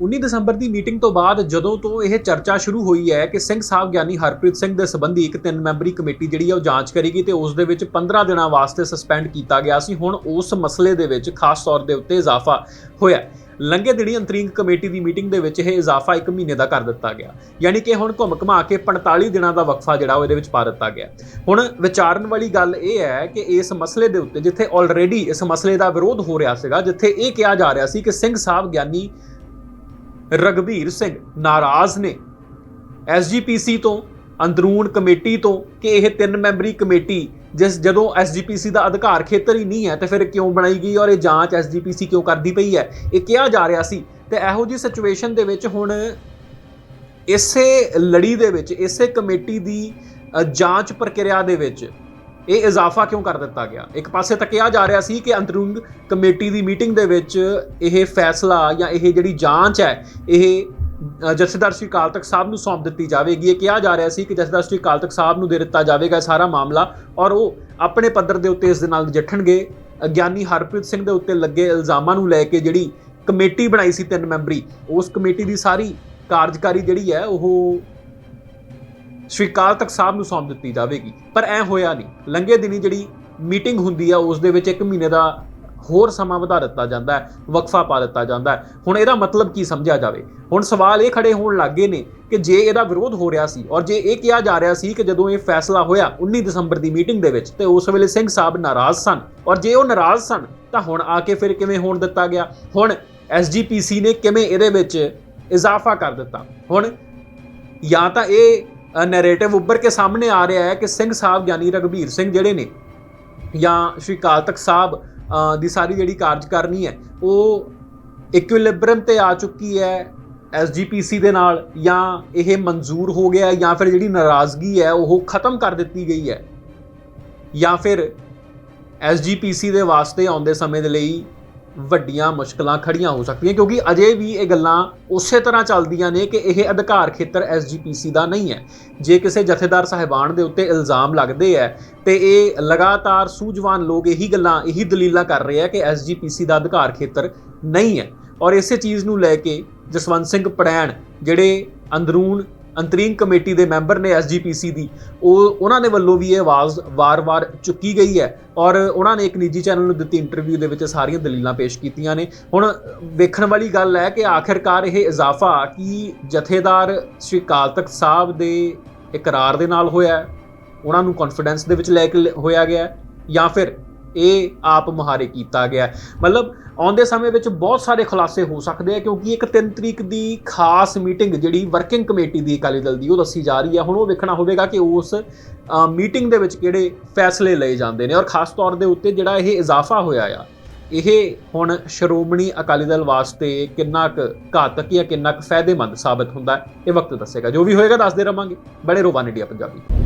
19 ਦਸੰਬਰ ਦੀ meeting ਤੋਂ ਬਾਅਦ ਜਦੋਂ ਤੋਂ ਇਹ ਚਰਚਾ ਸ਼ੁਰੂ ਹੋਈ ਹੈ ਕਿ ਸਿੰਘ ਸਾਹਿਬ ਗਿਆਨੀ ਹਰਪ੍ਰੀਤ ਸਿੰਘ ਦੇ ਸੰਬੰਧੀ ਇੱਕ ਤਿੰਨ ਮੈਂਬਰੀ ਕਮੇਟੀ ਜਿਹੜੀ ਹੈ ਉਹ ਜਾਂਚ ਕਰੇਗੀ ਤੇ ਉਸ ਦੇ ਵਿੱਚ 15 ਦਿਨਾਂ ਵਾਸਤੇ ਸਸਪੈਂਡ ਕੀਤਾ ਗਿਆ ਸੀ। ਹੁਣ ਉਸ ਮਸਲੇ ਦੇ ਵਿੱਚ ਖਾਸ ਤੌਰ ਦੇ ਉੱਤੇ ਇਜ਼ਾਫਾ ਹੋਇਆ ਲੰਘੇ ਦਿਨੀ ਅੰਤਰਿੰਗ ਕਮੇਟੀ ਦੀ ਮੀਟਿੰਗ ਦੇ ਵਿੱਚ ਇਹ ਇਜ਼ਾਫਾ 1 ਮਹੀਨੇ ਦਾ ਕਰ ਦਿੱਤਾ ਗਿਆ। ਯਾਨੀ ਕਿ ਹੁਣ ਘੁੰਮ ਘਮਾ ਕੇ 45 ਦਿਨਾਂ ਦਾ ਵਕਫਾ ਜਿਹੜਾ ਉਹ ਇਹਦੇ ਵਿੱਚ ਪਾ ਦਿੱਤਾ ਗਿਆ। ਹੁਣ ਵਿਚਾਰਨ ਵਾਲੀ ਗੱਲ ਇਹ ਹੈ ਕਿ ਇਸ ਮਸਲੇ ਦੇ ਉੱਤੇ ਜਿੱਥੇ ਆਲਰੇਡੀ ਇਸ ਮਸਲੇ ਦਾ ਵਿਰੋਧ ਹੋ ਰਿਹਾ ਸੀਗਾ, ਜਿੱਥੇ ਇਹ ਕਿਹਾ ਜਾ ਰਿਹਾ ਸੀ ਕਿ ਸਿੰਘ ਸਾਹਿਬ ਗਿਆਨੀ ਰਗਵੀਰ ਸਿੰਘ ਨਾਰਾਜ਼ ਨੇ। ਐਸਜੀਪੀਸੀ ਤੋਂ, ਅੰਦਰੂਨ ਕਮੇਟੀ ਤੋਂ ਕਿ ਇਹ ਤਿੰਨ ਮੈਂਬਰੀ ਕਮੇਟੀ ਜਿਸ ਜਦੋਂ ਐਸਜੀਪੀਸੀ ਦਾ ਅਧਿਕਾਰ ਖੇਤਰ ਹੀ ਨਹੀਂ ਹੈ ਤੇ ਫਿਰ ਕਿਉਂ ਬਣਾਈ ਗਈ ਔਰ ਇਹ ਜਾਂਚ ਐਸਜੀਪੀਸੀ ਕਿਉਂ ਕਰਦੀ ਪਈ ਹੈ, ਇਹ ਕਿਹਾ ਜਾ ਰਿਹਾ ਸੀ। ਤੇ ਇਹੋ ਜੀ ਸਿਚੁਏਸ਼ਨ ਦੇ ਵਿੱਚ ਹੁਣ ਇਸੇ ਲੜੀ ਦੇ ਵਿੱਚ, ਇਸੇ ਕਮੇਟੀ ਦੀ ਜਾਂਚ ਪ੍ਰਕਿਰਿਆ ਦੇ ਵਿੱਚ ਇਹ ਇਜ਼ਾਫਾ ਕਿਉਂ ਕਰ ਦਿੱਤਾ ਗਿਆ? ਇੱਕ ਪਾਸੇ ਤਾਂ ਕਿਹਾ ਜਾ ਰਿਹਾ ਸੀ ਕਿ ਅੰਤਰੰਗ ਕਮੇਟੀ ਦੀ ਮੀਟਿੰਗ ਦੇ ਵਿੱਚ ਇਹ ਫੈਸਲਾ ਜਾਂ ਇਹ ਜਿਹੜੀ ਜਾਂਚ ਹੈ, ਇਹ ਜਥੇਦਾਰ ਸ੍ਰੀ ਅਕਾਲ ਤਖਤ ਸਾਹਿਬ ਨੂੰ ਸੌਂਪ ਦਿੱਤੀ ਜਾਵੇਗੀ। ਇਹ ਕਿਹਾ ਜਾ ਰਿਹਾ ਸੀ ਕਿ ਜਥੇਦਾਰ ਸ੍ਰੀ ਅਕਾਲ ਤਖਤ ਸਾਹਿਬ ਨੂੰ ਦੇ ਦਿੱਤਾ ਜਾਵੇਗਾ ਇਹ ਸਾਰਾ ਮਾਮਲਾ ਔਰ ਉਹ ਆਪਣੇ ਪੱਧਰ ਦੇ ਉੱਤੇ ਇਸ ਦੇ ਨਾਲ ਨਜਿੱਠਣਗੇ। ਗਿਆਨੀ ਹਰਪ੍ਰੀਤ ਸਿੰਘ ਦੇ ਉੱਤੇ ਲੱਗੇ ਇਲਜ਼ਾਮਾਂ ਨੂੰ ਲੈ ਕੇ ਜਿਹੜੀ ਕਮੇਟੀ ਬਣਾਈ ਸੀ ਤਿੰਨ ਮੈਂਬਰੀ, ਉਸ ਕਮੇਟੀ ਦੀ ਸਾਰੀ ਕਾਰਜਕਾਰੀ ਜਿਹੜੀ ਹੈ, ਉਹ ਸ਼੍ਰੀ ਅਕਾਲ ਤਖਤ ਸਾਹਿਬ ਨੂੰ ਸੌਂਪ ਦਿੱਤੀ ਜਾਵੇਗੀ। ਪਰ ਐ ਹੋਇਆ ਨਹੀਂ। ਲੰਘੇ ਦਿਨੀ ਜਿਹੜੀ ਮੀਟਿੰਗ ਹੁੰਦੀ ਆ, ਉਸ ਦੇ ਵਿੱਚ 1 ਮਹੀਨੇ ਦਾ ਹੋਰ ਸਮਾਂ ਵਧਾ ਦਿੱਤਾ ਜਾਂਦਾ ਹੈ, ਵਕਫਾ ਪਾ ਦਿੱਤਾ ਜਾਂਦਾ ਹੈ। ਹੁਣ ਇਹਦਾ ਮਤਲਬ ਕੀ ਸਮਝਿਆ ਜਾਵੇ? ਹੁਣ ਸਵਾਲ ਇਹ ਖੜੇ ਹੋਣ ਲੱਗੇ ਨੇ ਕਿ ਜੇ ਇਹਦਾ ਵਿਰੋਧ ਹੋ ਰਿਹਾ ਸੀ ਔਰ ਜੇ ਇਹ ਕਿਹਾ ਜਾ ਰਿਹਾ ਸੀ ਕਿ ਜਦੋਂ ਇਹ ਫੈਸਲਾ ਹੋਇਆ 19 ਦਸੰਬਰ ਦੀ ਮੀਟਿੰਗ ਦੇ ਵਿੱਚ, ਤੇ ਉਸ ਵੇਲੇ ਸਿੰਘ ਸਾਹਿਬ ਨਾਰਾਜ਼ ਸਨ। ਔਰ ਜੇ ਉਹ ਨਾਰਾਜ਼ ਸਨ, ਤਾਂ ਹੁਣ ਆ ਕੇ ਫਿਰ ਕਿਵੇਂ ਹੋਣ ਦਿੱਤਾ ਗਿਆ? ਹੁਣ ਐਸਜੀਪੀਸੀ ਨੇ ਕਿਵੇਂ ਇਹਦੇ ਵਿੱਚ ਇਜ਼ਾਫਾ ਕਰ ਦਿੱਤਾ? ਹੁਣ ਜਾਂ ਤਾਂ ਇਹ ਨੈਰੇਟਿਵ ਉੱਭਰ ਕੇ ਸਾਹਮਣੇ ਆ ਰਿਹਾ ਹੈ ਕਿ ਸਿੰਘ ਸਾਹਿਬ ਗਿਆਨੀ ਰਗਵੀਰ ਸਿੰਘ ਜਿਹੜੇ ਨੇ ਜਾਂ ਸ਼੍ਰੀ ਅਕਾਲ ਤਖਤ ਸਾਹਿਬ ਦੀ ਸਾਰੀ ਜਿਹੜੀ ਕਾਰਜਕਾਰਨੀ ਹੈ, ਉਹ ਇਕੁਇਲਿਬ੍ਰਮ ਤੇ ਆ ਚੁੱਕੀ ਹੈ ਐਸਜੀਪੀਸੀ ਦੇ ਨਾਲ ਜਾਂ ਇਹ ਮਨਜ਼ੂਰ ਹੋ ਗਿਆ ਜਾਂ ਫਿਰ ਜਿਹੜੀ ਨਾਰਾਜ਼ਗੀ ਹੈ ਉਹ ਖਤਮ ਕਰ ਦਿੱਤੀ ਗਈ ਹੈ ਜਾਂ ਫਿਰ ਐਸਜੀਪੀਸੀ ਦੇ ਵਾਸਤੇ ਆਉਂਦੇ ਸਮੇਂ ਦੇ ਲਈ ਵੱਡੀਆਂ ਮੁਸ਼ਕਲਾਂ ਖੜੀਆਂ ਹੋ ਸਕਦੀਆਂ, ਕਿਉਂਕਿ ਅਜੇ ਵੀ ਇਹ ਗੱਲਾਂ ਉਸੇ ਤਰ੍ਹਾਂ ਚੱਲਦੀਆਂ ਨੇ ਕਿ ਇਹ ਅਧਿਕਾਰ ਖੇਤਰ ਐਸਜੀਪੀਸੀ ਦਾ ਨਹੀਂ ਹੈ। ਜੇ ਕਿਸੇ ਜਥੇਦਾਰ ਸਾਹਿਬਾਨ ਦੇ ਉੱਤੇ ਇਲਜ਼ਾਮ ਲੱਗਦੇ ਹੈ ਤੇ ਇਹ ਲਗਾਤਾਰ ਸੂਝਵਾਨ ਲੋਕ ਇਹੀ ਗੱਲਾਂ, ਇਹੀ ਦਲੀਲਾਂ ਕਰ ਰਹੇ ਆ ਕਿ ਐਸਜੀਪੀਸੀ ਦਾ ਅਧਿਕਾਰ ਖੇਤਰ ਨਹੀਂ ਹੈ। ਔਰ ਇਸੇ ਚੀਜ਼ ਨੂੰ ਲੈ ਕੇ ਜਸਵੰਤ ਸਿੰਘ ਪੜੈਣ ਜਿਹੜੇ ਅੰਦਰੂਨ ਅੰਤਰੀਮ ਕਮੇਟੀ ਦੇ ਮੈਂਬਰ ਨੇ ਐਸਜੀਪੀਸੀ ਦੀ। ਉਹ, ਉਹਨਾਂ ਦੇ ਵੱਲੋਂ ਵੀ ਇਹ ਆਵਾਜ਼ ਵਾਰ-ਵਾਰ ਚੁੱਕੀ ਗਈ ਹੈ ਔਰ ਉਹਨਾਂ ਨੇ ਇੱਕ ਨਿੱਜੀ ਚੈਨਲ ਨੂੰ ਦਿੱਤੀ ਇੰਟਰਵਿਊ ਦੇ ਵਿੱਚ ਸਾਰੀਆਂ ਦਲੀਲਾਂ ਪੇਸ਼ ਕੀਤੀਆਂ ਨੇ। ਹੁਣ ਵੇਖਣ ਵਾਲੀ ਗੱਲ ਹੈ ਕਿ ਆਖਿਰਕਾਰ ਇਹ ਇਜ਼ਾਫਾ ਕੀ ਜਥੇਦਾਰ ਸ਼੍ਰੀ ਅਕਾਲ ਤਖਤ ਸਾਹਿਬ ਦੇ ਇਕਰਾਰ ਦੇ ਨਾਲ ਹੋਇਆ ਉਹਨਾਂ ਨੂੰ ਕੌਨਫੀਡੈਂਸ ਦੇ ਵਿੱਚ ਲੈ ਕੇ ਲ- ਹੋਇਆ ਗਿਆ ਜਾਂ ਫਿਰ ਇਹ ਆਪ ਮੁਹਾਰੇ ਕੀਤਾ ਗਿਆ ਮਤਲਬ ਆਉਂਦੇ ਸਮੇਂ ਵਿੱਚ ਬਹੁਤ ਸਾਰੇ ਖੁਲਾਸੇ ਹੋ ਸਕਦੇ ਆ, ਕਿਉਂਕਿ ਇੱਕ 3 ਤਰੀਕ ਦੀ ਖਾਸ ਮੀਟਿੰਗ ਜਿਹੜੀ ਵਰਕਿੰਗ ਕਮੇਟੀ ਦੀ ਅਕਾਲੀ ਦਲ ਦੀ ਉਹ ਦੱਸੀ ਜਾ ਰਹੀ ਹੈ। ਹੁਣ ਉਹ ਵੇਖਣਾ ਹੋਵੇਗਾ ਕਿ ਉਸ ਮੀਟਿੰਗ ਦੇ ਵਿੱਚ ਕਿਹੜੇ ਫੈਸਲੇ ਲਏ ਜਾਂਦੇ ਨੇ। ਔਰ ਖਾਸ ਤੌਰ ਦੇ ਉੱਤੇ ਜਿਹੜਾ ਇਹ ਇਜ਼ਾਫਾ ਹੋਇਆ ਆ, ਇਹ ਹੁਣ ਸ਼੍ਰੋਮਣੀ ਅਕਾਲੀ ਦਲ ਵਾਸਤੇ ਕਿੰਨਾ ਕੁ ਘਾਤਕ ਜਾਂ ਕਿੰਨਾ ਕੁ ਫਾਇਦੇਮੰਦ ਸਾਬਤ ਹੁੰਦਾ ਇਹ ਵਕਤ ਦੱਸੇਗਾ। ਜੋ ਵੀ ਹੋਏਗਾ, ਦੱਸਦੇ ਰਵਾਂਗੇ। ਬੜੇ ਰੋਵਾਨ ਇੰਡੀਆ ਪੰਜਾਬੀ।